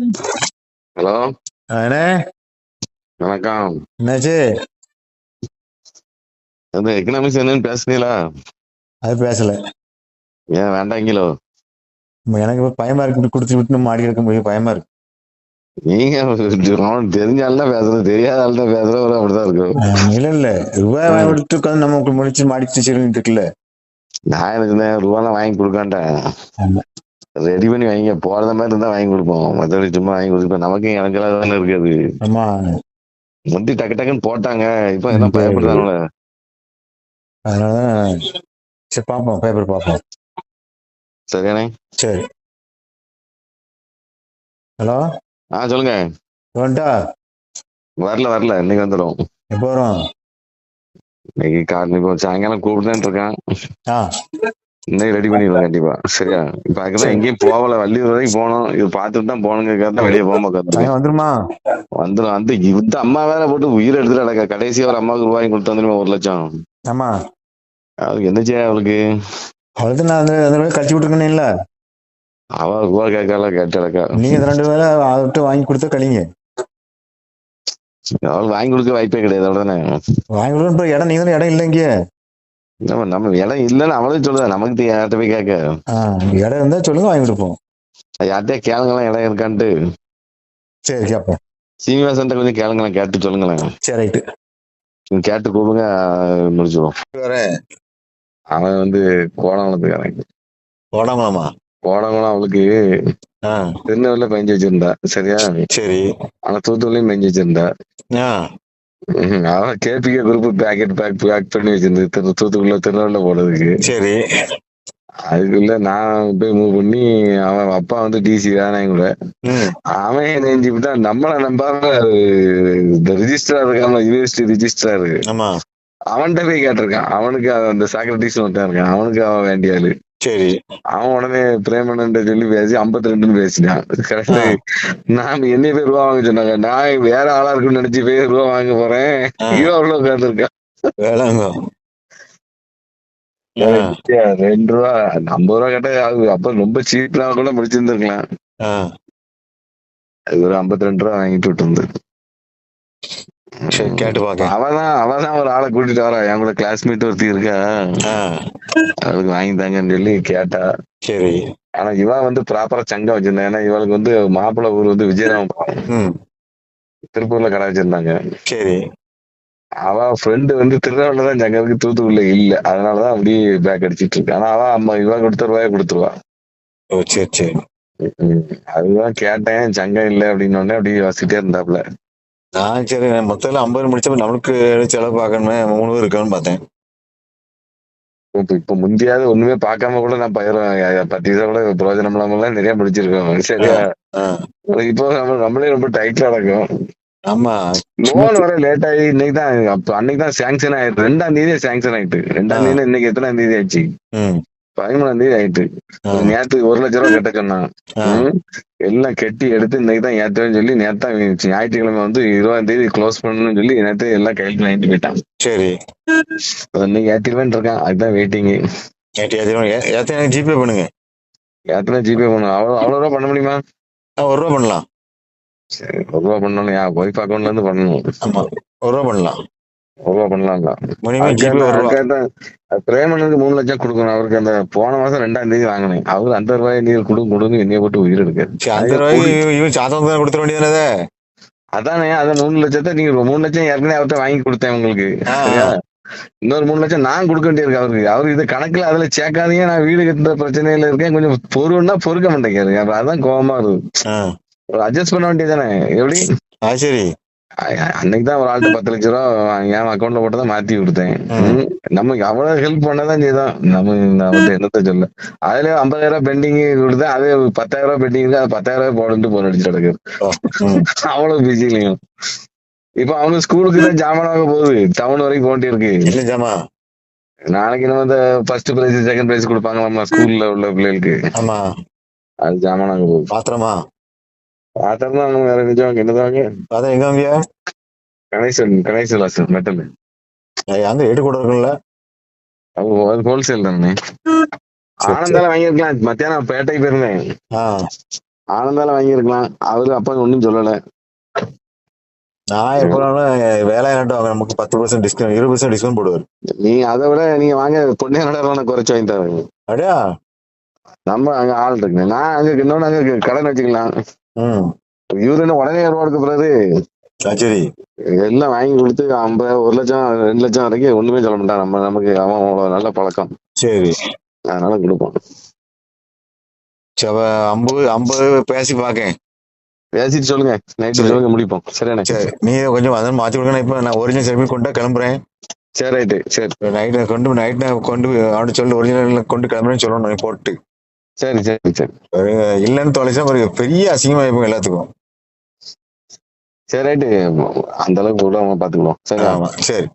Hello அண்ணே. வணக்கம். என்னாச்சு? அந்த எக்கனாமிக்ஸ் என்னன்னு பேசுனீங்களா? அது பேசல. ஏன் வேண்டாங்களோ எனக்கு இப்ப பயமா இருக்கு கொடுத்து விட்டு நம்ம மாடி இருக்க முடியும் பயமா இருக்கு. நீங்க தெரிஞ்ச ஆள் தான் பேசுறது தெரியாத ஆள் தான் பேசுறவரு அப்படிதான் இருக்கும் இல்ல இல்ல. ரூபாய் கொடுத்து உட்காந்து நமக்கு முடிச்சு மாடிச்சு இருக்குல்ல நான் எனக்கு ரூபாலாம் வாங்கி கொடுக்கான்ட்டேன் ஆமா. ரெடி பண்ணி வாங்கி போறத மாதிரி இருந்தா வாங்கி கொடுப்போம். மற்றபடி சும்மா வாங்கி கொடுப்போம் நமக்கு எனக்கெல்லாம் தானே இருக்காது ஆமா. முந்தி டக்கு டக்குன்னு போட்டாங்க. இப்ப எல்லாம் பயப்படுறாங்களே அதனாலதான் சரி பாப்போம் பேப்பர் பாப்போம் சரியானே சரி. ஹலோ? ஆ சொல்லுங்க. வந்துட்டா? வரல வரல. இன்னைக்கு வந்துடும் எப்போ வரும்? இன்னைக்கு காரணம் இப்போ சாயங்காலம் கூப்பிட்டுதான் இருக்கான். இன்னைக்கு ரெடி பண்ணிடுவோம் கண்டிப்பா. சரியா? இப்ப அதுக்குதான் எங்கேயும் போகல. வள்ளியூர் வரைக்கும் போனோம் இது பார்த்துட்டு தான் போகணுங்கிறதுக்காக தான் வெளியே கத்துக்கேன் பையன் வந்துருமா? வந்துடும் அந்த இந்த அம்மா வேற போட்டு உயிர் எடுத்துட்டு அடக்க கடைசியா ஒரு அம்மாவுக்கு ரூபாய் கொடுத்து வந்துருமா ஒரு லட்சம். ஆமா. அவளுக்கு என்ன செய்ய அவளுக்கு? அவளுக்கு நான் அந்த கழிச்சு விட்டுருக்கேன்ல அவ ரூபா கேட்கல கேட்டு அடக்கா நீங்க ரெண்டு வேலை அவர்கிட்ட வாங்கி கொடுத்தா கழிங்க. அவளுக்கு வாங்கி கொடுக்க வாய்ப்பே கிடையாது அவ்வளவுதானே? வாங்கி கொடுக்க இடம் நீங்க இடம் இல்லை இங்கே நம்ம நம்ம இடம் இல்லைன்னு அவளும் சொல்லுதா நமக்கு யார்கிட்ட போய் கேட்க? இடம் இருந்தா சொல்லுங்க வாங்கி கொடுப்போம். யார்கிட்டயே கேளுங்களேன் இடம் இருக்கான்ட்டு. சரி கேப்போம். சீனிவாசன் கொஞ்சம் கேளுங்களேன் கேட்டு சொல்லுங்களேன். சரி ரைட்டு. கேட்டு கூப்பிடுங்க முடிச்சிடுவோம் அவன் வந்து கோடங்குளத்துக்காரன் போடாமலாமா கோடங்குளம் அவளுக்கு திருநெல்வேலியில பெஞ்சு வச்சிருந்தா சரியா? சரி. ஆனா தூத்துக்குள்ளயும் பெஞ்சு வச்சிருந்தா. ம்ஹும். அவன் KPK group packet pack pack பண்ணி வச்சிருந்து திரு தூத்துக்குள்ள திருநெல்வேலியில போடுறதுக்கு சரி. அதுக்குள்ள நான் போய் மூவ் பண்ணி அவன் அப்பா வந்து டிசி தானே கூட. ம். அவன் நெஞ்சு விட்டா நம்மள நம்பாம இந்த ரிஜிஸ்டர் இருக்காம யூனிவர்சிட்டி ரிஜிஸ்டர் ஆமா. அவன்கிட்ட போய் கேட்டிருக்கான். அவனுக்கு அவன் அந்த சாக்ரட்டிஸ் ஒருத்தன் இருக்கான். அவனுக்கு அவன் வேண்டிய ஆளு. சரி அவன் உடனே பிரேமனன் சொல்லி பேசி 52 ரெண்டுன்னு பேசினான் கரெக்டா நான் என்னைய போய் ரூபா வாங்க சொன்னாங்க. நான் வேற ஆளா இருக்குன்னு நினைச்சு போய் ரூபா வாங்க போறேன். இவன் அவ்வளவு உட்காந்துருக்கான் ரெண்டு ரூபா. ஐம்பது ரூபா கேட்டா அது அப்ப ரொம்ப சீப்லாம் கூட முடிச்சிருந்துருக்கலாம். அது ஒரு 52 ரெண்டு ரூபா வாங்கிட்டு விட்டு கேட்டு பாக்க அவதான் அவதான் ஒரு ஆளை கூட்டிட்டு வரா. என் கூட கிளாஸ்மேட் ஒருத்தி இருக்கா? அவளுக்கு வாங்கி தாங்கன்னு சொல்லி கேட்டா. சரி. ஆனா இவன் வந்து ப்ராப்பரா சங்கம் வச்சிருந்தா. ஏன்னா இவளுக்கு வந்து மாப்பிள்ளை ஊர் வந்து விஜயராம திருப்பூர்ல கடை வச்சிருந்தாங்க. சரி. அவ ஃப்ரெண்டு வந்து திருநெல்வேலில தான் சங்கத்துக்கு தூத்துக்குள்ள இல்ல. அதனாலதான் அப்படியே பேக் அடிச்சிட்டு இருக்கு. ஆனா அவ அம்மா இவ கொடுத்த ரூபாய கொடுத்துருவா. ஓ சரி சரி. அதுதான் கேட்டேன். சங்கம் இல்ல அப்படின்னு உடனே அப்படியே வசிட்டே இருந்தாப்ல நான் சரி மொத்தத்துல ஐம்பது முடிச்சப்ப நம்மளுக்கு செலவு பார்க்கணுமே. மூணு பேர் இருக்கான்னு பார்த்தேன். இப்ப இப்ப முந்தியாவது ஒண்ணுமே பார்க்காம கூட நான் பயிரும். பத்து கூட பிரயோஜனம் இல்லாம நிறைய முடிச்சிருக்கோம். சரியா? இப்போ நம்ம நம்மளே ரொம்ப டைட்ல நடக்கும். ஆமா. லோன் வர லேட் ஆகி இன்னைக்கு தான் அப்ப அன்னைக்கு தான் சாங்ஷன் ஆயிட்டு ரெண்டாம் தேதியே சாங்ஷன் ஆயிட்டு. ரெண்டாம் தேதி இன்னைக்கு எத்தனாம் தேதி ஆச்சு? பதிமூணாம் தேதி ஆயிட்டு. நேத்து ஒரு லட்ச ரூபா கட்ட சொன்னான். எல்லாம் கட்டி எடுத்து இன்னைக்கு தான் ஏத்துவேன்னு சொல்லி நேத்தா ஞாயிற்றுக்கிழமை வந்து இருபதாம் தேதி க்ளோஸ் பண்ணணும்னு சொல்லி நேத்து எல்லாம் கையில் வாங்கிட்டு போயிட்டான். சரி. இன்னைக்கு ஏத்திடுவேன் இருக்கான். அதுதான் வெயிட்டிங் எனக்கு ஜிபே பண்ணுங்க. ஏத்தனா ஜிபே பண்ணும் அவ்வளவு அவ்வளவு ரூபா பண்ண முடியுமா? ஒரு ரூபா பண்ணலாம். சரி ஒரு ரூபா பண்ணணும் ஒய்ஃப் அக்கௌண்ட்ல இருந்து பண்ணணும். ஆமா ஒரு ரூபா பண்ணலாம். ரூபா பண்ணலாம்ல. பிரேமனுக்கு மூணு லட்சம் கொடுக்கணும். அவருக்கு அந்த போன மாசம் ரெண்டாம் தேதி வாங்கினேன். அவரு அந்த ரூபாய் நீர் கொடுங்க கொடுங்க என்னைய போட்டு உயிர் எடுக்காரு சரி, அந்த தான் கொடுத்துட வேண்டியதானே அதானே அத மூணு லட்சத்தை நீங்க மூணு லட்சம் ஏற்கனவே அவர்கிட்ட வாங்கி கொடுத்தேன் உங்களுக்கு? இன்னொரு மூணு லட்சம் நான் கொடுக்க வேண்டியிருக்கு அவருக்கு. அவருக்கு இது கணக்குல அதுல சேர்க்காதீங்க. நான் வீடு கட்டுற பிரச்சனையில இருக்கேன். கொஞ்சம் பொறுன்னா பொறுக்க மாட்டேங்கிறாரு. அதான் கோவமா இருக்கு. அட்ஜஸ்ட் பண்ண வேண்டியதானே எப்படி? சரி. அன்னைக்கு தான் ஒரு ஆள்கிட்ட பத்து லட்ச ரூபா என் அக்கௌண்ட்ல போட்டு தான் மாத்தி கொடுத்தேன். ம். ம். நமக்கு அவ்வளவு ஹெல்ப் பண்ணதான் செய்தோம் நம்ம வந்து என்னத்த சொல்ல? அதுல ஐம்பதாயிரம் ரூபாய் பெண்டிங் கொடுத்து அதே பத்தாயிரம் ரூபாய் பெண்டிங் இருக்கு அது பத்தாயிரம் ரூபாய் போட்டு போன் அடிச்சு ம். அவ்வளவு பிஸி இல்லையும் இப்ப அவங்க ஸ்கூலுக்கு தான் ஜாமான் வாங்க போகுது. டவுன் வரைக்கும் போட்டி இருக்கு என்ன ஜாமா நாளைக்கு நம்ம இந்த ஃபர்ஸ்ட் பிரைஸ் செகண்ட் பிரைஸ் கொடுப்பாங்களாமா ஸ்கூல்ல உள்ள பிள்ளைகளுக்கு. ஆமா. அது ஜாமான் வாங்க போகுது. பாத்திரமா? வேற நிஜம் என்னதான் வாங்க பாத்திரம் எங்க வாங்கியா? Ganesan Ganesan glass metal. அந்த ரேட்டு கூட இருக்கும்ல அது ஹோல்சேல் தானே. சரி. ஆனந்தால வாங்கியிருக்கலாம். மத்தியானம் பேட்டைக்கு போயிருந்தேன். ஆ. ஆனந்தால வாங்கியிருக்கலாம். அவரு அப்பா ஒன்றும் சொல்லல. நான் எப்போனாலும் வேலை வாங்க நமக்கு பத்து பர்சன்ட் டிஸ்கவுண்ட் இருபது பர்சன்ட் டிஸ்கவுண்ட் போடுவார். நீங்க அதை விட நீங்க வாங்க பொண்ணே நடலாம் குறைச்சு வாங்கி தரேன். அப்படியா? நம்ம அங்க ஆள் இருக்கு. நான் அங்க இன்னொன்னு அங்க கடன் வச்சுக்கலாம். இவரு என்ன உடனே ரோடுக்கு பிறகு சரி. எல்லாம் வாங்கி கொடுத்து ஐம்பது ஒரு லட்சம் ரெண்டு லட்சம் வரைக்கும் ஒண்ணுமே சொல்ல மாட்டான். நம்ம நமக்கு அவன் அவ்வளவு நல்ல பழக்கம். சரி. அதனால கொடுப்போம் அப்ப ஐம்பது ஐம்பது பேசி பார்க்கேன் பேசிட்டு சொல்லுங்க. நைட்டு. சொல்லுங்க முடிப்போம். சரிண்ணே சரி. நீ கொஞ்சம் வந்து மாற்றி கொடுக்கணும் இப்போ நான் ஒரிஜினல் சர்டிஃபிகேட் கொண்டு கிளம்புறேன். சரி ரைட்டு. சரி. நைட்டு கொண்டு நைட் நான் கொண்டு அவனு சொல்லி ஒரிஜினல் கொண்டு கிளம்புறேன்னு சொல்லணும் போட்டு. சரி சரி சரி. இல்லைன்னு தொலைச்சா ஒரு பெரிய அசிங்கமா இருக்கும் எல்லாத்துக்கும். சரி ரைட்டு. அந்த அளவுக்கு விடாம பாத்துக்கிடுவோம் சரி ஆமா சரி.